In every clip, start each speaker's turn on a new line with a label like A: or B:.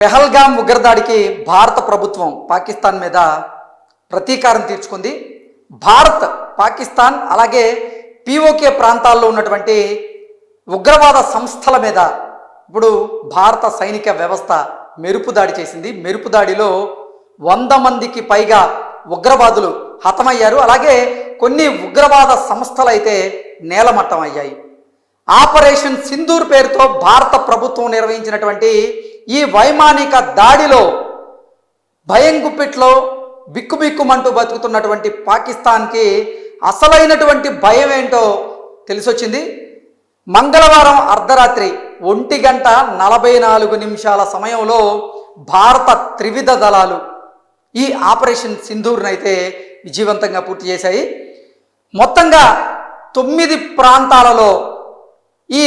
A: పెహల్గామ్ ఉగ్రదాడికి భారత ప్రభుత్వం పాకిస్తాన్ మీద ప్రతీకారం తీర్చుకుంది. భారత్ పాకిస్తాన్ అలాగే పిఓకే ప్రాంతాల్లో ఉన్నటువంటి ఉగ్రవాద సంస్థల మీద ఇప్పుడు భారత సైనిక వ్యవస్థ మెరుపు దాడి చేసింది. మెరుపు దాడిలో వంద మందికి పైగా ఉగ్రవాదులు హతమయ్యారు. అలాగే కొన్ని ఉగ్రవాద సంస్థలు అయితే నేలమట్టం అయ్యాయి ఆపరేషన్ సింధూర్ పేరుతో భారత ప్రభుత్వం నిర్వహించినటువంటి ఈ వైమానిక దాడిలో భయం గుప్పిట్లో బిక్కుబిక్కుమంటూ బతుకుతున్నటువంటి పాకిస్తాన్కి అసలైనటువంటి భయం ఏంటో తెలిసొచ్చింది. మంగళవారం అర్ధరాత్రి ఒంటి గంట నలభై నాలుగు నిమిషాల సమయంలో భారత త్రివిధ దళాలు ఈ ఆపరేషన్ సింధూర్నైతే విజయవంతంగా పూర్తి చేశాయి. మొత్తంగా తొమ్మిది ప్రాంతాలలో ఈ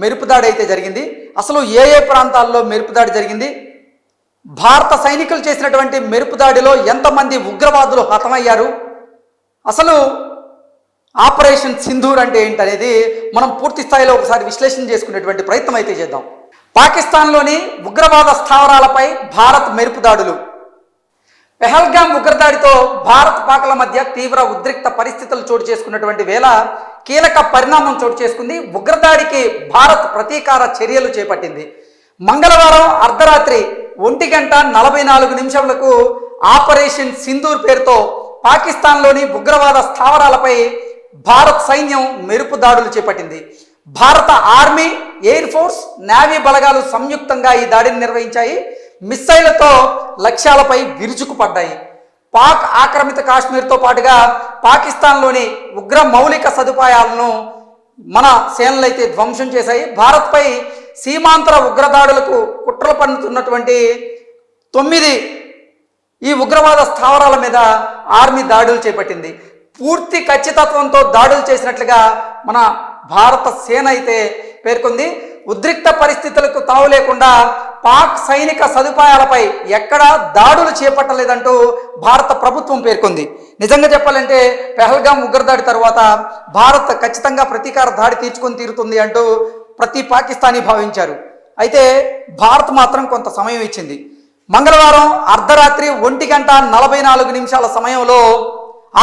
A: మెరుపుదాడి అయితే జరిగింది. అసలు ఏ ఏ ప్రాంతాల్లో మెరుపుదాడి జరిగింది? భారత సైనికులు చేసినటువంటి మెరుపుదాడిలో ఎంతమంది ఉగ్రవాదులు హతమయ్యారు? అసలు ఆపరేషన్ సింధూర్ అంటే ఏంటనేది మనం పూర్తి స్థాయిలో ఒకసారి విశ్లేషణ చేసుకునేటువంటి ప్రయత్నం అయితే చేద్దాం. పాకిస్తాన్లోని ఉగ్రవాద స్థావరాలపై భారత్ మెరుపుదాడులు. పెహల్గాం ఉగ్రదాడితో భారత్ పాకల మధ్య తీవ్ర ఉద్రిక్త పరిస్థితులు చోటు చేసుకున్నటువంటి వేళ కీలక పరిణామం చోటు చేసుకుంది. ఉగ్రదాడికి భారత్ ప్రతీకార చర్యలు చేపట్టింది. మంగళవారం అర్ధరాత్రి ఒంటి గంట నలభై నాలుగు నిమిషములకు ఆపరేషన్ సింధూర్ పేరుతో పాకిస్తాన్లోని ఉగ్రవాద స్థావరాలపై భారత్ సైన్యం మెరుపు దాడులు చేపట్టింది. భారత ఆర్మీ ఎయిర్ ఫోర్స్ నేవీ బలగాలు సంయుక్తంగా ఈ దాడిని నిర్వహించాయి. మిస్సైళ్ళతో లక్ష్యాలపై విరుచుకుపడ్డాయి పాక్ ఆక్రమిత కాశ్మీర్తో పాటుగా పాకిస్తాన్లోని ఉగ్ర మౌలిక సదుపాయాలను మన సేనలు అయితే ధ్వంసం చేశాయి. భారత్పై సీమాంతర ఉగ్రదాడులకు కుట్రలు పన్నుతున్నటువంటి తొమ్మిది ఈ ఉగ్రవాద స్థావరాల మీద ఆర్మీ దాడులు చేపట్టింది. పూర్తి ఖచ్చితత్వంతో దాడులు చేసినట్లుగా మన భారత సేన అయితే పేర్కొంది. ఉద్రిక్త పరిస్థితులకు తావు లేకుండా పాక్ సైనిక సదుపాయాలపై ఎక్కడా దాడులు చేపట్టలేదంటూ భారత ప్రభుత్వం పేర్కొంది. నిజంగా చెప్పాలంటే పెహల్గాం ఉగ్రదాడి తర్వాత భారత్ ఖచ్చితంగా ప్రతీకార దాడి తీర్చుకొని తీరుతుంది అంటూ ప్రతి పాకిస్తానీ భావించారు. అయితే భారత్ మాత్రం కొంత సమయం ఇచ్చింది. మంగళవారం అర్ధరాత్రి ఒంటి గంట నలభై నాలుగు నిమిషాల సమయంలో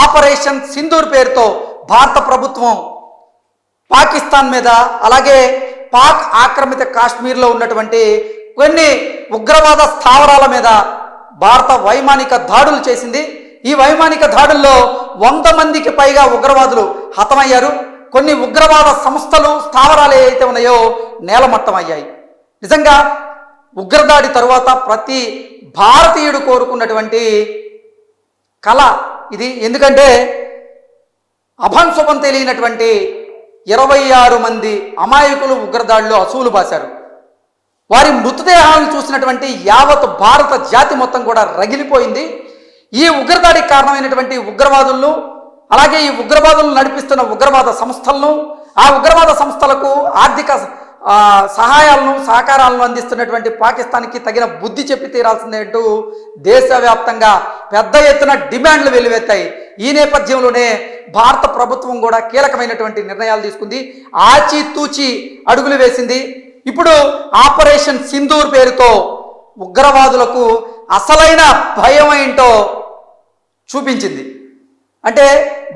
A: ఆపరేషన్ సింధూర్ పేరుతో భారత ప్రభుత్వం పాకిస్తాన్ మీద అలాగే పాక్ ఆక్రమిత కాశ్మీర్లో ఉన్నటువంటి కొన్ని ఉగ్రవాద స్థావరాల మీద భారత వైమానిక దాడులు చేసింది. ఈ వైమానిక దాడుల్లో వంద మందికి పైగా ఉగ్రవాదులు హతమయ్యారు. కొన్ని ఉగ్రవాద సంస్థలు స్థావరాలు ఏవైతే ఉన్నాయో నేలమట్టం అయ్యాయి. నిజంగా ఉగ్రదాడి తరువాత ప్రతి భారతీయుడు కోరుకున్నటువంటి కళ ఇది. ఎందుకంటే అభంశుభం తెలియనటువంటి ఇరవై ఆరు మంది అమాయకులు ఉగ్రదాడిలో అసూలు బాశారు. వారి మృతదేహాలను చూసినటువంటి యావత్ భారత జాతి మొత్తం కూడా రగిలిపోయింది. ఈ ఉగ్రదాడికి కారణమైనటువంటి ఉగ్రవాదులను అలాగే ఈ ఉగ్రవాదులను నడిపిస్తున్న ఉగ్రవాద సంస్థలను ఆ ఉగ్రవాద సంస్థలకు ఆర్థిక సహాయాలను సహకారాలను అందిస్తున్నటువంటి పాకిస్తాన్కి తగిన బుద్ధి చెప్పి తీరాల్సిందే అంటూ దేశవ్యాప్తంగా పెద్ద ఎత్తున డిమాండ్లు వెల్లువెత్తాయి. ఈ నేపథ్యంలోనే భారత ప్రభుత్వం కూడా కీలకమైనటువంటి నిర్ణయాలు తీసుకుంది. ఆచితూచి అడుగులు వేసింది. ఇప్పుడు ఆపరేషన్ సింధూర్ పేరుతో ఉగ్రవాదులకు అసలైన భయం ఏంటో చూపించింది. అంటే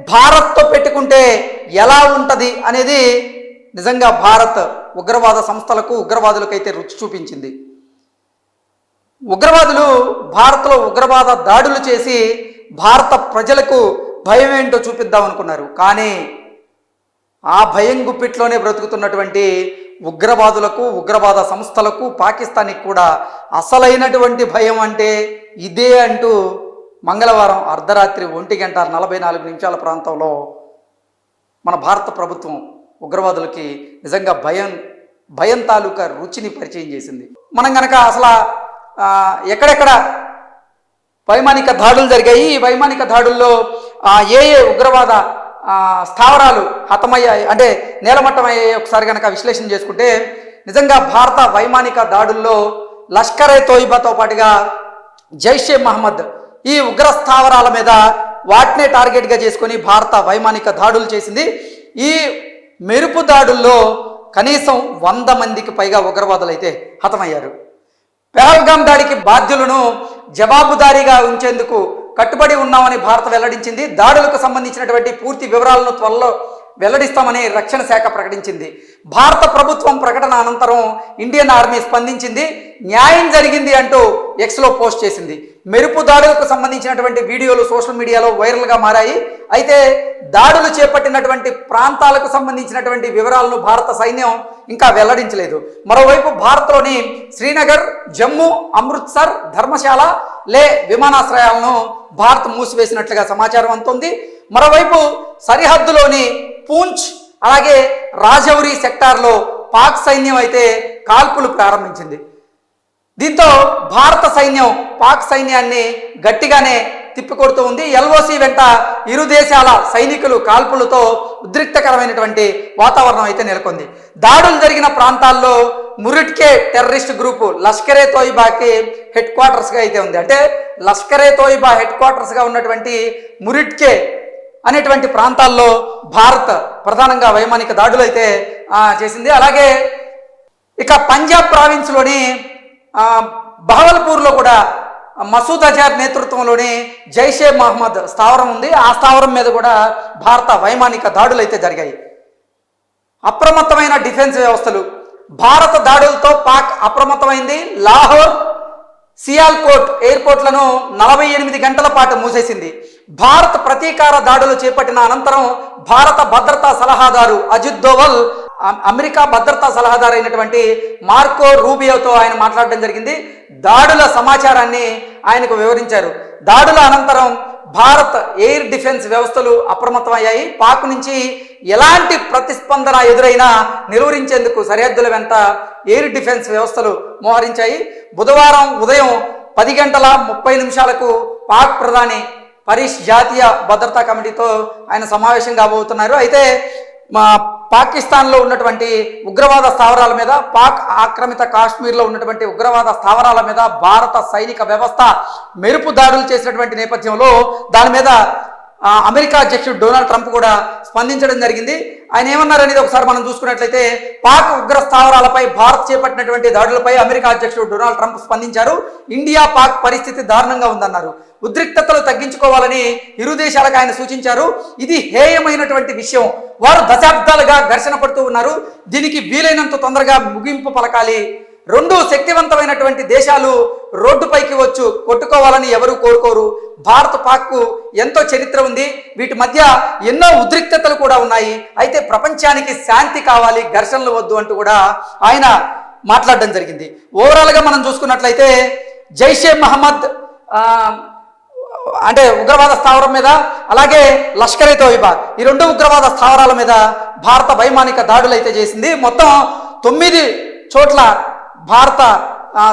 A: భారత్తో పెట్టుకుంటే ఎలా ఉంటుంది అనేది నిజంగా భారత్ ఉగ్రవాద సంస్థలకు ఉగ్రవాదులకైతే రుచి చూపించింది. ఉగ్రవాదులు భారత్లో ఉగ్రవాద దాడులు చేసి భారత ప్రజలకు భయం ఏంటో చూపిద్దాం అనుకున్నారు కానీ ఆ భయం గుప్పిట్లోనే బ్రతుకుతున్నటువంటి ఉగ్రవాదులకు ఉగ్రవాద సంస్థలకు పాకిస్తాన్కి కూడా అసలైనటువంటి భయం అంటే ఇదే అంటూ మంగళవారం అర్ధరాత్రి ఒంటి గంట నలభై నాలుగు నిమిషాల ప్రాంతంలో మన భారత ప్రభుత్వం ఉగ్రవాదులకి నిజంగా భయం భయం తాలూకా రుచిని పరిచయం చేసింది. మనం గనక అసలు ఎక్కడెక్కడ వైమానిక దాడులు జరిగాయి ఈ వైమానిక దాడుల్లో ఏ ఏ ఉగ్రవాద స్థావరాలు హతమయ్యాయి. అంటే నేలమట్టమయ్యాయి ఒకసారి కనుక విశ్లేషణ చేసుకుంటే నిజంగా భారత వైమానిక దాడుల్లో లష్కరే తోయిబాతో పాటుగా జైషే మహమ్మద్ ఈ ఉగ్ర స్థావరాల మీద వాటినే టార్గెట్గా చేసుకొని భారత వైమానిక దాడులు చేసింది. ఈ మెరుపు దాడుల్లో కనీసం వంద మందికి పైగా ఉగ్రవాదులు అయితే హతమయ్యారు. పెహల్గాం దాడికి బాధ్యులను జవాబుదారీగా ఉంచేందుకు కట్టుబడి ఉన్నామని భారత్ వెల్లడించింది. దాడులకు సంబంధించినటువంటి పూర్తి వివరాలను త్వరలో వెల్లడిస్తామని రక్షణ శాఖ ప్రకటించింది. భారత ప్రభుత్వం ప్రకటన అనంతరం ఇండియన్ ఆర్మీ స్పందించింది. న్యాయం జరిగింది అంటూ ఎక్స్లో పోస్ట్ చేసింది. మెరుపు దాడులకు సంబంధించినటువంటి వీడియోలు సోషల్ మీడియాలో వైరల్గా మారాయి. అయితే దాడులు చేపట్టినటువంటి ప్రాంతాలకు సంబంధించినటువంటి వివరాలను భారత సైన్యం ఇంకా వెల్లడించలేదు. మరోవైపు భారత్లోని శ్రీనగర్ జమ్మూ అమృత్సర్ ధర్మశాల లే విమానాశ్రయాలను భారత్ మూసివేసినట్లుగా సమాచారం అందుతుంది. మరోవైపు సరిహద్దులోని పూంచ్ అలాగే రాజౌరి సెక్టార్లో పాక్ సైన్యం అయితే కాల్పులు ప్రారంభించింది. దీంతో భారత సైన్యం పాక్ సైన్యాన్ని గట్టిగానే తిప్పికొడుతూ ఉంది. ఎల్ఓసి వెంట ఇరు దేశాల సైనికులు కాల్పులతో ఉద్రిక్తకరమైనటువంటి వాతావరణం అయితే నెలకొంది. దాడులు జరిగిన ప్రాంతాల్లో మురిట్కే టెర్రరిస్ట్ గ్రూపు లష్కరే తోయిబాకి హెడ్ క్వార్టర్స్గా అయితే ఉంది. అంటే లష్కరే తోయిబా హెడ్ క్వార్టర్స్గా ఉన్నటువంటి మురిట్కే అనేటువంటి ప్రాంతాల్లో భారత్ ప్రధానంగా వైమానిక దాడులు అయితే చేసింది. అలాగే ఇక పంజాబ్ ప్రావిన్స్లోని బహవల్పూర్లో కూడా మసూద్ అజార్ నేతృత్వంలోని జైషే మహమ్మద్ స్థావరం ఉంది. ఆ స్థావరం మీద కూడా భారత వైమానిక దాడులు అయితే జరిగాయి. అప్రమత్తమైన డిఫెన్స్ వ్యవస్థలు. భారత దాడులతో పాక్ అప్రమత్తమైంది. లాహోర్ సియాల్కోట్ ఎయిర్పోర్ట్లను నలభై ఎనిమిది గంటల పాటు మూసేసింది. భారత్ ప్రతీకార దాడులు చేపట్టిన అనంతరం భారత భద్రతా సలహాదారు అజిత్ దోవల్ అమెరికా భద్రతా సలహాదారు అయినటువంటి మార్కో రూబియోతో ఆయన మాట్లాడడం జరిగింది. దాడుల సమాచారాన్ని ఆయనకు వివరించారు. దాడుల అనంతరం భారత్ ఎయిర్ డిఫెన్స్ వ్యవస్థలు అప్రమత్తమయ్యాయి. పాక్ నుంచి ఎలాంటి ప్రతిస్పందన ఎదురైనా నిలువరించేందుకు సరిహద్దుల వెంట ఎయిర్ డిఫెన్స్ వ్యవస్థలు మోహరించాయి. బుధవారం ఉదయం పది గంటల ముప్పై నిమిషాలకు పాక్ ప్రధాని పరీష్ జాతీయ భద్రతా కమిటీతో ఆయన సమావేశం కాబోతున్నారు. అయితే మా పాకిస్తాన్లో ఉన్నటువంటి ఉగ్రవాద స్థావరాల మీద పాక్ ఆక్రమిత కాశ్మీర్లో ఉన్నటువంటి ఉగ్రవాద స్థావరాల మీద భారత సైనిక వ్యవస్థ మెరుపు దాడులు చేసినటువంటి నేపథ్యంలో దాని మీద అమెరికా అధ్యక్షుడు డొనాల్డ్ ట్రంప్ కూడా స్పందించడం జరిగింది. ఆయన ఏమన్నారనేది ఒకసారి మనం చూసుకున్నట్లయితే పాక్ ఉగ్ర స్థావరాలపై భారత్ చేపట్టినటువంటి దాడులపై అమెరికా అధ్యక్షుడు డొనాల్డ్ ట్రంప్ స్పందించారు. ఇండియా పాక్ పరిస్థితి దారుణంగా ఉందన్నారు. ఉద్రిక్తతలు తగ్గించుకోవాలని ఇరు దేశాలకు ఆయన సూచించారు. ఇది హేయమైనటువంటి విషయం. వారు దశాబ్దాలుగా ఘర్షణ పడుతూ ఉన్నారు. దీనికి వీలైనంత తొందరగా ముగింపు పలకాలి. రెండు శక్తివంతమైనటువంటి దేశాలు రోడ్డుపైకి వచ్చు. కొట్టుకోవాలని ఎవరు కోరుకోరు. భారత్ పాక్కు ఎంతో చరిత్ర ఉంది. వీటి మధ్య ఎన్నో ఉద్రిక్తతలు కూడా ఉన్నాయి. అయితే ప్రపంచానికి శాంతి కావాలి ఘర్షణలు వద్దు అంటూ కూడా ఆయన మాట్లాడడం జరిగింది. ఓవరాల్గా మనం చూసుకున్నట్లయితే జైషే మహమ్మద్ అంటే ఉగ్రవాద స్థావరం మీద అలాగే లష్కర్ ఏ తోయిబా ఈ రెండు ఉగ్రవాద స్థావరాల మీద భారత వైమానిక దాడులు అయితే చేసింది. మొత్తం తొమ్మిది చోట్ల భారత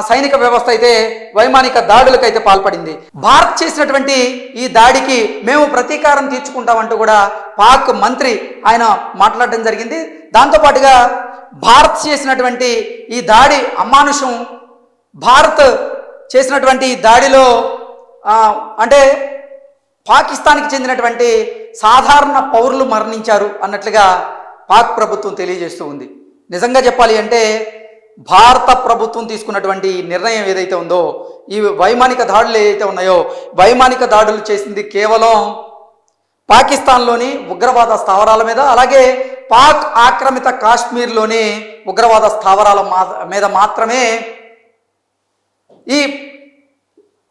A: సైనిక వ్యవస్థ అయితే వైమానిక దాడులకు అయితే పాల్పడింది. భారత్ చేసినటువంటి ఈ దాడికి మేము ప్రతీకారం తీర్చుకుంటామంటూ కూడా పాక్ మంత్రి ఆయన మాట్లాడడం జరిగింది. దాంతోపాటుగా భారత్ చేసినటువంటి ఈ దాడి అమానుషం భారత్ చేసినటువంటి ఈ దాడిలో అంటే పాకిస్తాన్కి చెందినటువంటి సాధారణ పౌరులు మరణించారు అన్నట్లుగా పాక్ ప్రభుత్వం తెలియజేస్తూ ఉంది. నిజంగా చెప్పాలి అంటే భారత ప్రభుత్వం తీసుకున్నటువంటి నిర్ణయం ఏదైతే ఉందో ఈ వైమానిక దాడులు ఏదైతే ఉన్నాయో వైమానిక దాడులు చేసింది కేవలం పాకిస్తాన్లోని ఉగ్రవాద స్థావరాల మీద అలాగే పాక్ ఆక్రమిత కాశ్మీర్లోని ఉగ్రవాద స్థావరాల మా- మీద మాత్రమే ఈ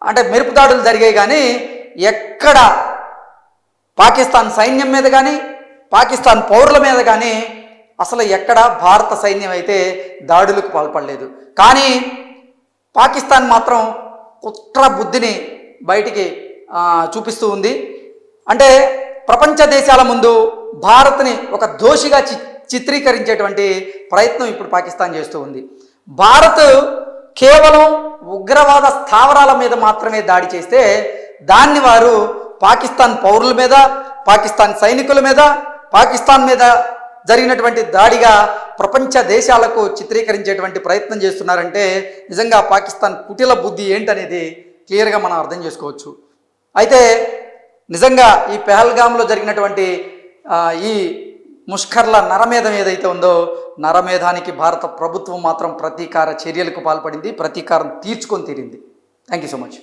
A: అంటే మెరుపు దాడులు జరిగాయి కానీ ఎక్కడ పాకిస్తాన్ సైన్యం మీద కానీ పాకిస్తాన్ పౌరుల మీద కానీ అసలు ఎక్కడ భారత సైన్యం అయితే దాడులకు పాల్పడలేదు. కానీ పాకిస్తాన్ మాత్రం కుట్ర బుద్ధిని బయటికి చూపిస్తూ ఉంది. అంటే ప్రపంచ దేశాల ముందు భారత్ని ఒక దోషిగా చి చిత్రీకరించేటువంటి ప్రయత్నం ఇప్పుడు పాకిస్తాన్ చేస్తూ ఉంది. భారత్ కేవలం ఉగ్రవాద స్థావరాల మీద మాత్రమే దాడి చేస్తే దాన్ని వారు పాకిస్తాన్ పౌరుల మీద పాకిస్తాన్ సైనికుల మీద పాకిస్తాన్ మీద జరిగినటువంటి దాడిగా ప్రపంచ దేశాలకు చిత్రీకరించేటువంటి ప్రయత్నం చేస్తున్నారంటే నిజంగా పాకిస్తాన్ కుటిల బుద్ధి ఏంటనేది క్లియర్గా మనం అర్థం చేసుకోవచ్చు. అయితే నిజంగా ఈ పెహల్గామ్లో జరిగినటువంటి ఈ ముష్కర్ల నరమేధం ఏదైతే ఉందో నరమేధానికి భారత ప్రభుత్వం మాత్రం ప్రతీకార చర్యలకు పాల్పడింది ప్రతీకారం తీర్చుకొని తీరింది. Thank you so much